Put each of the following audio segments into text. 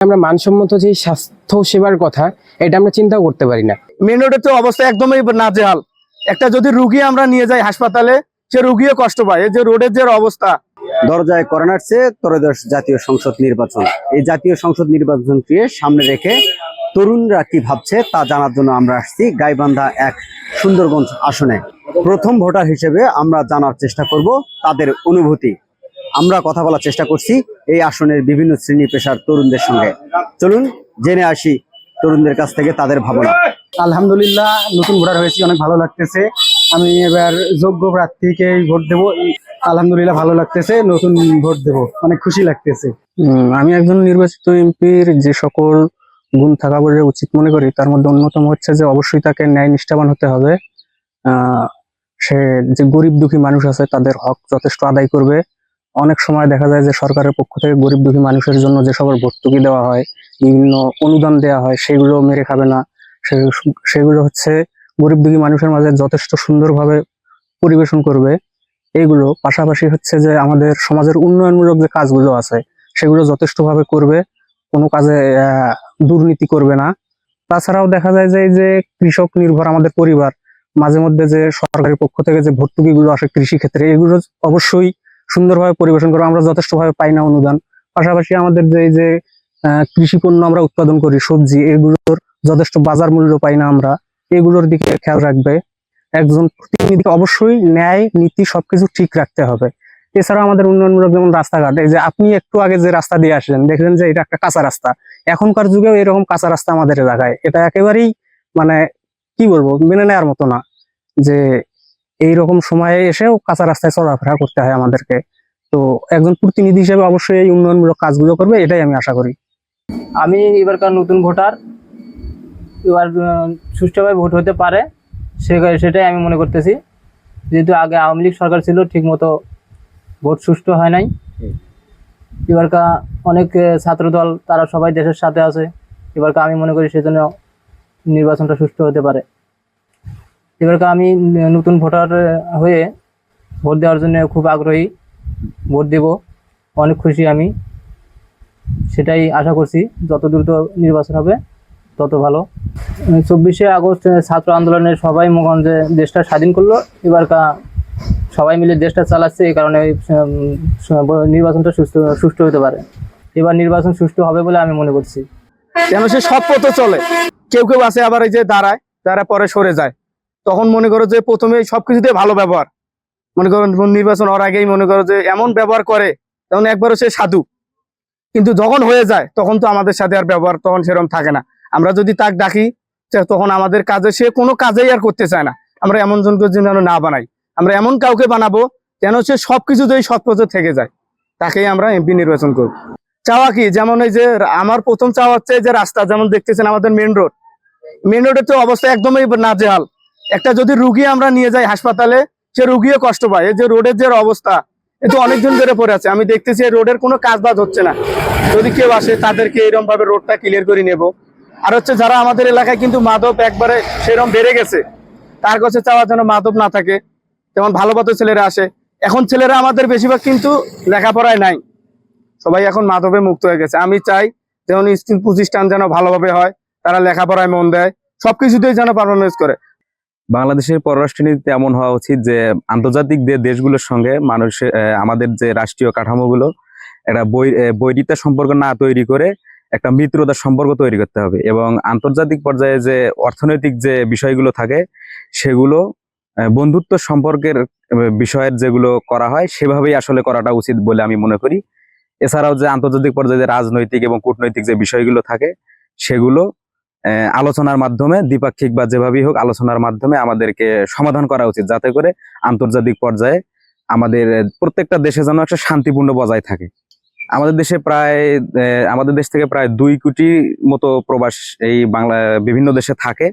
আমরা মানসম্মত যে স্বাস্থ্য সেবার কথা এটা আমরা চিন্তা করতে পারি না। মেন রোডের তো অবস্থা একদমই নাজেহাল। একটা যদি রুগী আমরা নিয়ে যাই হাসপাতালে সে রুগীও কষ্ট পায়। এই যে রোডের যে অবস্থা। দরজায় করোনার চেয়ে ত্রয়োদশ জাতীয় সংসদ নির্বাচন। এই জাতীয় সংসদ নির্বাচনকে সামনে রেখে তরুণরা কি ভাবছে তা জানার জন্য আমরা আসছি গাইবান্ধা এক সুন্দরগঞ্জ আসনে। প্রথম ভোটার হিসেবে আমরা জানার চেষ্টা করব তাদের অনুভূতি। আমরা কথা বলার চেষ্টা করছি এই আসনের বিভিন্ন শ্রেণি পেশার তরুণদের সঙ্গে। চলুন জেনে আসি তরুণদের কাছ থেকে তাদের ভাবনা। আলহামদুলিল্লাহ নতুন ভোটার হয়েছি অনেক ভালো লাগতেছে। আমি এবার যোগ্য প্রার্থীকে ভোট দেব। আলহামদুলিল্লাহ ভালো লাগতেছে নতুন ভোট দেব। অনেক খুশি লাগতেছে। উম, আমি একজন নির্বাচিত এমপির যে সকল গুণ থাকা বলে উচিত মনে করি তার মধ্যে অন্যতম হচ্ছে যে অবশ্যই তাকে ন্যায় নিষ্ঠাবান হতে হবে। আহ, সে যে গরিব দুঃখী মানুষ আছে তাদের হক যথেষ্ট আদায় করবে। অনেক সময় দেখা যায় যে সরকারের পক্ষ থেকে গরিব দুঃখী মানুষের জন্য যে সকল ভর্তুকি দেওয়া হয়, বিভিন্ন অনুদান দেওয়া হয়, সেগুলো মেরে খাবে না। সেগুলো হচ্ছে গরিব দুঃখী মানুষের মাঝে যথেষ্ট সুন্দরভাবে পরিবেশন করবে। এইগুলো পাশাপাশি হচ্ছে যে আমাদের সমাজের উন্নয়নমূলক যে কাজগুলো আছে, সেগুলো যথেষ্টভাবে করবে। কোনো কাজে দুর্নীতি করবে না। তাছাড়াও দেখা যায় যে যে কৃষক নির্ভর আমাদের পরিবার, মাঝে মধ্যে যে সরকারের পক্ষ থেকে যে ভর্তুকিগুলো আসে কৃষি ক্ষেত্রে এগুলো অবশ্যই সুন্দরভাবে পরিবেশন করবে, আমরা যথেষ্টভাবে পাই না অনুদান। পাশাপাশি আমাদের যে যে কৃষি পণ্য আমরা উৎপাদন করি, সবজি, এগুলোর যথেষ্ট বাজার মূল্য পাই না আমরা। এগুলোর দিকে খেয়াল রাখবে। একজন প্রতিনিধিকে অবশ্যই ন্যায়, নীতি সবকিছু ঠিক রাখতে হবে। এছাড়া আমাদের উন্নয়নমূলক যেমন রাস্তাঘাট, এই যে আপনি একটু আগে যে রাস্তা দিয়ে আসলেন, দেখলেন যে এটা একটা কাঁচা রাস্তা। এখনকার যুগেও এরকম কাঁচা রাস্তা আমাদের এলাকায়। এটা একেবারেই মানে কি বলব, মেনে নেওয়ার মতো না যে এইরকম সময়ে এসেও কাঁচা রাস্তায় চলাফেরা করতে হয় আমাদেরকে। তো একজন প্রতিনিধি হিসেবে অবশ্যই এই উন্নয়নমূলক কাজগুলো করবে এটাই আমি আশা করি। আমি এবারকার নতুন ভোটার এবার সুষ্ঠুভাবে ভোট হতে পারে সে সেটাই আমি মনে করতেছি। যেহেতু আগে আওয়ামী লীগ সরকার ছিল ঠিকমতো ভোট সুষ্ঠু হয় নাই। এবারকা অনেক আহ, ছাত্রদল তারা সবাই দেশের সাথে আছে। এবারকা আমি মনে করি সেজন্য নির্বাচনটা সুষ্ঠু হতে পারে। এবারকা আমি নতুন ভোটার হয়ে ভোট দেওয়ার জন্য খুব আগ্রহী। ভোট দেব, অনেক খুশি আমি। সেটাই আশা করছি, যত দ্রুত নির্বাচন হবে, তত ভালো। চব্বিশে আগস্ট ছাত্র আন্দোলনের সবাই মগন যে দেশটা স্বাধীন করল। এবার সবাই মিলে দেশটা চালাচ্ছে, এই কারণে নির্বাচনটা সুস্থ, সুষ্ঠু হতে পারে। এবার নির্বাচন সুষ্ঠু হবে বলে আমি মনে করছি। কেন সে সব পথে চলে। কেউ কেউ আছে আবার এই যে দাঁড়ায়, তারা পরে সরে যায়। তখন মনে করো যে প্রথমে সবকিছুতে ভালো ব্যবহার। মনে করো নির্বাচন হওয়ার আগেই মনে করো যে এমন ব্যবহার করে, তখন একবারও সে সাধু। কিন্তু যখন হয়ে যায়, তখন তো আমাদের সাথে আর ব্যবহার তখন সেরকম থাকে না। আমরা যদি তাক ডাকি তখন আমাদের কাজে, সে কোনো কাজেই আর করতে চায় না। আমরা এমন জনকে যেন না বানাই। আমরা এমন কাউকে বানাবো যেন সে সবকিছুতেই সৎ পথে থেকে যায়। তাকেই আমরা এমপি নির্বাচন করব চাওয়া কি? যেমন এই যে আমার প্রথম চাওয়া হচ্ছে যে রাস্তা, যেমন দেখতেছেন আমাদের মেন রোড। মেন রোডের তো অবস্থা একদমই নাজেহাল। একটা যদি রুগী আমরা নিয়ে যাই হাসপাতালে, সে রুগীও কষ্ট পায়। এই যে রোডের যে অবস্থা, এ অনেকজন ধরে পড়ে আছে। আমি দেখতেছি রোডের কোনো কাজ বাজ হচ্ছে না। যদি কেউ আসে, তাদেরকে এরকম ভাবে রোডটা ক্লিয়ার করে নেব। আর হচ্ছে যারা আমাদের এলাকায় কিন্তু মাদক একবারে সেরকম বেড়ে গেছে, তার কাছে চাওয়া যেন মাদক না থাকে। যেমন ভালো মতো ছেলেরা আসে। এখন ছেলেরা আমাদের বেশিরভাগ কিন্তু লেখাপড়ায় নাই। সবাই এখন মাদকে মুক্ত হয়ে গেছে। আমি চাই যেমন স্কুল প্রতিষ্ঠান যেন ভালোভাবে হয়, তারা লেখাপড়ায় মন দেয়, সবকিছুতেই যেন পারফরমেন্স করে। বাংলাদেশের পররাষ্ট্রনীতি এমন হওয়া উচিত যে আন্তর্জাতিক যে দেশগুলোর সঙ্গে মানুষের আমাদের যে রাষ্ট্রীয় কাঠামোগুলো একটা বৈ আহ, বৈরিতা সম্পর্ক না তৈরি করে একটা মিত্রতার সম্পর্ক তৈরি করতে হবে এবং আন্তর্জাতিক পর্যায়ে যে অর্থনৈতিক যে বিষয়গুলো থাকে সেগুলো বন্ধুত্ব সম্পর্কের বিষয়ের যেগুলো করা হয় সেভাবেই আসলে করাটা উচিত বলে আমি মনে করি। এছাড়াও যে আন্তর্জাতিক পর্যায়ে রাজনৈতিক এবং কূটনৈতিক যে বিষয়গুলো থাকে সেগুলো আলোচনার মাধ্যমে, দ্বিপাক্ষিক বা যেভাবেই হোক আলোচনার মাধ্যমে আমাদেরকে সমাধান করা উচিত যাতে করে আন্তর্জাতিক পর্যায়ে আমাদের প্রত্যেকটা দেশে যেন একটা শান্তিপূর্ণ বজায় থাকে। আমাদের দেশে প্রায় আমাদের দেশ থেকে প্রায় দুই কোটি মতো প্রবাস এই বাংলা, বিভিন্ন দেশে থাকে।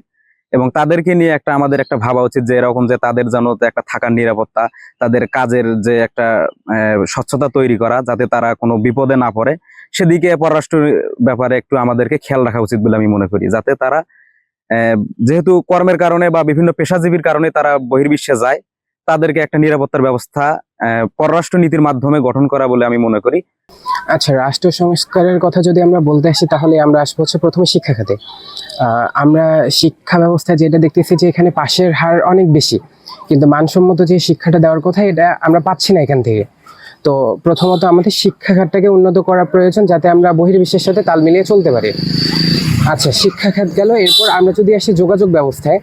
এবং তাদেরকে নিয়ে একটা আমাদের একটা ভাবা উচিত যে এরকম যে তাদের যেন একটা থাকার নিরাপত্তা, তাদের কাজের যে একটা স্বচ্ছতা তৈরি করা যাতে তারা কোনো বিপদে না পড়ে, সেদিকে পররাষ্ট্র ব্যাপারে একটু আমাদেরকে খেয়াল রাখা উচিত বলে আমি মনে করি। যাতে তারা যেহেতু কর্মের কারণে বা বিভিন্ন পেশাজীবীর কারণে তারা বহির্বিশ্বে যায়, তাদেরকে একটা নিরাপত্তার ব্যবস্থা পররাষ্ট্র নীতির মাধ্যমে গঠন করা বলে আমি মনে করি। আচ্ছা রাষ্ট্র সংস্কারের কথা যদি আমরা বলতে আসি, তাহলে আমরা আসব হচ্ছে প্রথমে শিক্ষা খাতে। আমরা শিক্ষা ব্যবস্থায় যেটা দেখতেছি যে এখানে পাশের হার অনেক বেশি, কিন্তু মানসম্মত যে শিক্ষাটা দেওয়ার কথা, এটা আমরা পাচ্ছি না এখান থেকে। তো প্রথমত আমাদের শিক্ষা খাতটাকে উন্নত করা প্রয়োজন, যাতে আমরা বহির্বিশ্বের সাথে তাল মিলিয়ে চলতে পারি। আচ্ছা শিক্ষা খাত গেল, এরপর আমরা যদি আসি যোগাযোগ ব্যবস্থায়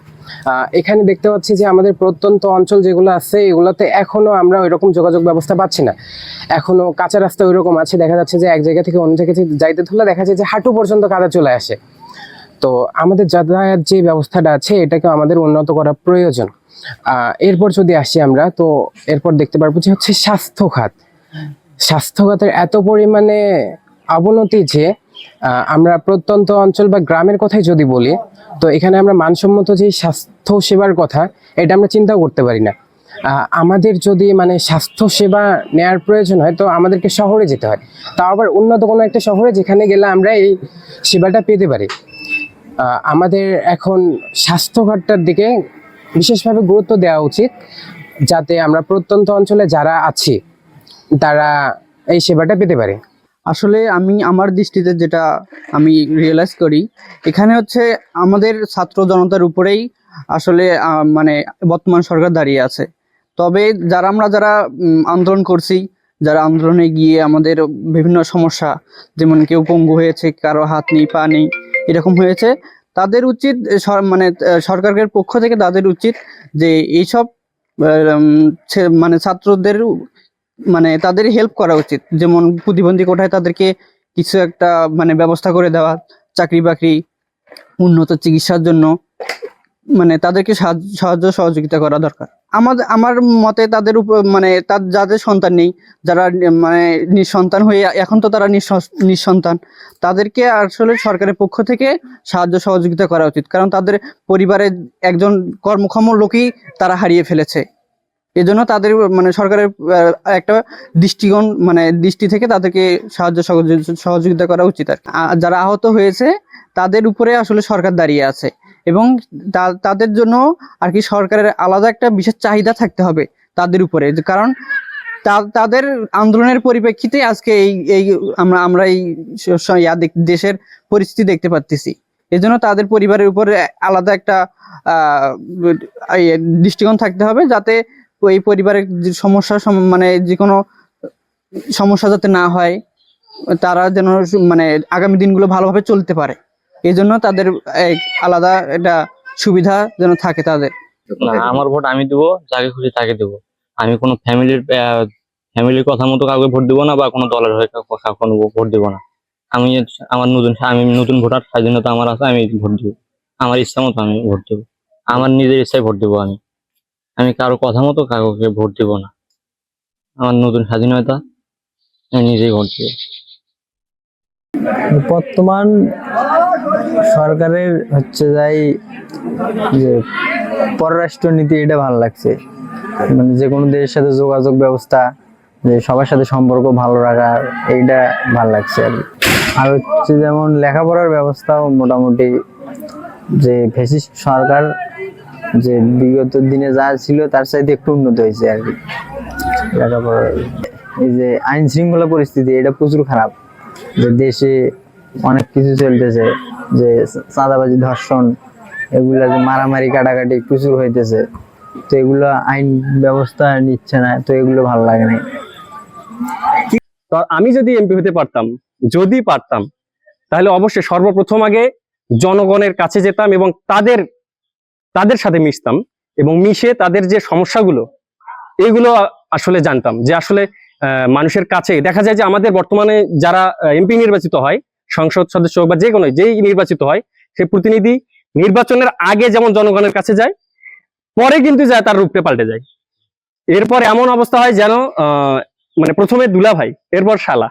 এখানে দেখতে পাচ্ছি যে আমাদের প্রত্যন্ত অঞ্চল যেগুলো আছে, এগুলোতে এখনও আমরা ওইরকম যোগাযোগ ব্যবস্থা পাচ্ছি না। এখনও কাঁচা রাস্তা ওইরকম আছে, দেখা যাচ্ছে যে এক জায়গা থেকে অন্য জায়গায় যাইতে ধরলে দেখা যায় যে হাঁটু পর্যন্ত কাদা চলে আসে। তো আমাদের যাতায়াত যে ব্যবস্থাটা আছে এটাকে আমাদের উন্নত করা প্রয়োজন। এরপর যদি আসি আমরা, তো এরপর দেখতে পারব যে হচ্ছে স্বাস্থ্য খাত স্বাস্থ্য খাতের এত পরিমাণে অবনতি যে আমরা প্রত্যন্ত অঞ্চল বা গ্রামের কথাই যদি বলি, তো এখানে আমরা মানসম্মত যে স্বাস্থ্য সেবার কথা, এটা আমরা চিন্তাও করতে পারি না। আমাদের যদি মানে স্বাস্থ্য সেবা নেয়ার প্রয়োজন হয়, তো আমাদেরকে শহরে যেতে হয়। তাও আবার উন্নত কোনো একটা শহরে যেখানে গেলে আমরা এই সেবাটা পেতে পারি। আমাদের এখন স্বাস্থ্যঘাটটার দিকে বিশেষভাবে গুরুত্ব দেওয়া উচিত, যাতে আমরা প্রত্যন্ত অঞ্চলে যারা আছি, তারা এই সেবাটা পেতে পারে। আসলে আমি আমার দৃষ্টিতে যেটা আমি রিয়েলাইজ করি, এখানে হচ্ছে আমাদের ছাত্র জনতার উপরেই আসলে মানে বর্তমান সরকার দাঁড়িয়ে আছে। তবে যারা আমরা যারা আন্দোলন করছি, যারা আন্দোলনে গিয়ে আমাদের বিভিন্ন সমস্যা, যেমন কেউ পঙ্গু হয়েছে, কারও হাত নেই, পা নেই, এরকম হয়েছে, তাদের উচিত মানে সরকারের পক্ষ থেকে তাদের উচিত যে এইসব মানে ছাত্রদের মানে তাদের হেল্প করা উচিত। যেমন প্রতিবন্ধী কোঠায় তাদেরকে কিছু একটা মানে ব্যবস্থা করে দেওয়া, চাকরি বাকরি, উন্নত চিকিৎসার জন্য মানে তাদেরকে সাহায্য সহযোগিতা করা দরকার। আমাদের, আমার মতে তাদের উপর মানে তার যাদের সন্তান নেই, যারা মানে নিঃসন্তান হয়ে এখন তো তারা নিঃস- নিঃসন্তান, তাদেরকে আসলে সরকারের পক্ষ থেকে সাহায্য সহযোগিতা করা উচিত। কারণ তাদের পরিবারের একজন কর্মক্ষম লোকই তারা হারিয়ে ফেলেছে। এজন্য তাদের মানে সরকারের একটা দৃষ্টিকোণ মানে দৃষ্টি থেকে তাদেরকে সাহায্য সহযোগি- সহযোগিতা করা উচিত আর যারা আহত হয়েছে, তাদের উপরে আসলে সরকার দাঁড়িয়ে আছে। এবং তাদের জন্য আর কি সরকারের আলাদা একটা বিশেষ চাহিদা থাকতে হবে তাদের উপরে। কারণ তাদের আন্দোলনের পরিপ্রেক্ষিতে আজকে এই এই আমরা আমরা এই দেশের পরিস্থিতি দেখতে পাচ্ছি এজন্য তাদের পরিবারের উপরে আলাদা একটা দৃষ্টিকোণ থাকতে হবে যাতে এই পরিবারের যে সমস্যা, সম- মানে যে কোনো সমস্যা যাতে না হয়, তারা যেন মানে আগামী দিনগুলো ভালোভাবে চলতে পারে। এই জন্য তাদের আলাদা একটা সুবিধা যেন থাকে তাদের। আমার ভোট আমি দেবো, যাকে খুশি তাকে দেবো। আমি কোনো ফ্যামিলির ফ্যামিলির কথা মতো কাউকে ভোট দিব না বা কোনো দলের হয়ে কাউকে ভোট দিব না। আমি আমার নতুন আমি নতুন ভোটার স্বাধীনতা আমার আছে, আমি ভোট দিব। আমার ইচ্ছা মতো আমি ভোট দেবো। আমার নিজের ইচ্ছায় ভোট দেবো আমি। আমি কারও কথা মতো কাউকে ভোট দিব না। আমার নতুন স্বাধীনতা, আমি নিজেই ভোট দিব। বর্তমান সরকারের হচ্ছে যাই যে পররাষ্ট্র নীতি এটা ভালো লাগছে। মানে যে কোনো দেশের সাথে যোগাযোগ ব্যবস্থা, যে সবার সাথে সম্পর্ক ভালো রাখা, এইটা ভালো লাগছে আর। আর হচ্ছে যেমন লেখাপড়ার ব্যবস্থাও মোটামুটি যে ফেসিস্ট সরকার যে বিগত দিনে যা ছিল তার চাইতে একটু উন্নত হয়েছে আর কি। এই যে আইন শৃঙ্খলা পরিস্থিতি, এটা প্রচুর খারাপ। যে দেশে অনেক কিছু চলতেছে, যে চাঁদাবাজি, ধর্ষণ, এগুলা যে মারামারি, কাটাকাটি প্রচুর হইতেছে। তো এগুলো আইন ব্যবস্থা নিচ্ছে না, তো এগুলো ভালো লাগে না আমি যদি এমপি হতে পারতাম, যদি পারতাম, তাহলে অবশ্যই সর্বপ্রথম আগে জনগণের কাছে যেতাম এবং তাদের তাদের সাথে মিশতাম এবং মিশে তাদের যে সমস্যাগুলো, এগুলো আসলে জানতাম যে আসলে মানুষের কাছে দেখা যায় যে আমাদের বর্তমানে যারা এমপি নির্বাচিত হয়, সংসদ সদস্য বা যে কোনো, যেই নির্বাচিত হয়, সে প্রতিনিধি নির্বাচনের আগে যেমন জনগণের কাছে যায়, পরে কিন্তু যায় তার রূপে পাল্টে যায়। এরপর এমন অবস্থা হয় যেন মানে প্রথমে দুলা ভাই এরপর শালা।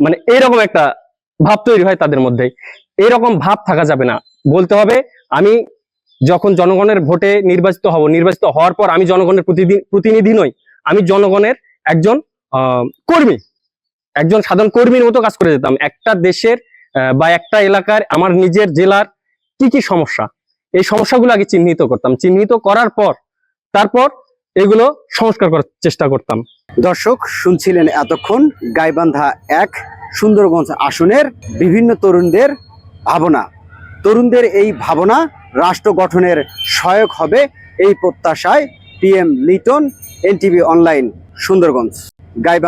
মানে এরকম একটা ভাব তৈরি হয় তাদের মধ্যে। এরকম ভাব থাকা যাবে না। বলতে হবে, আমি যখন জনগণের ভোটে নির্বাচিত হব, নির্বাচিত হওয়ার পর আমি জনগণের প্রতিদিন প্রতিনিধি নই, আমি জনগণের একজন কর্মী। একজন সাধারণ কর্মীর মতো কাজ করে যেতাম। একটা দেশের বা একটা এলাকার, আমার নিজের জেলার কি কি সমস্যা, এই সমস্যাগুলো আগে চিহ্নিত করতাম। চিহ্নিত করার পর, তারপর এগুলো সংস্কার করার চেষ্টা করতাম। দর্শক, শুনছিলেন এতক্ষণ গাইবান্ধা এক সুন্দরগঞ্জ আসনের বিভিন্ন তরুণদের ভাবনা। তরুণদের এই ভাবনা রাষ্ট্র গঠনের সহায়ক হবে এই প্রত্যাশায় PM Liton NTV online Sundarganj. Gaibandha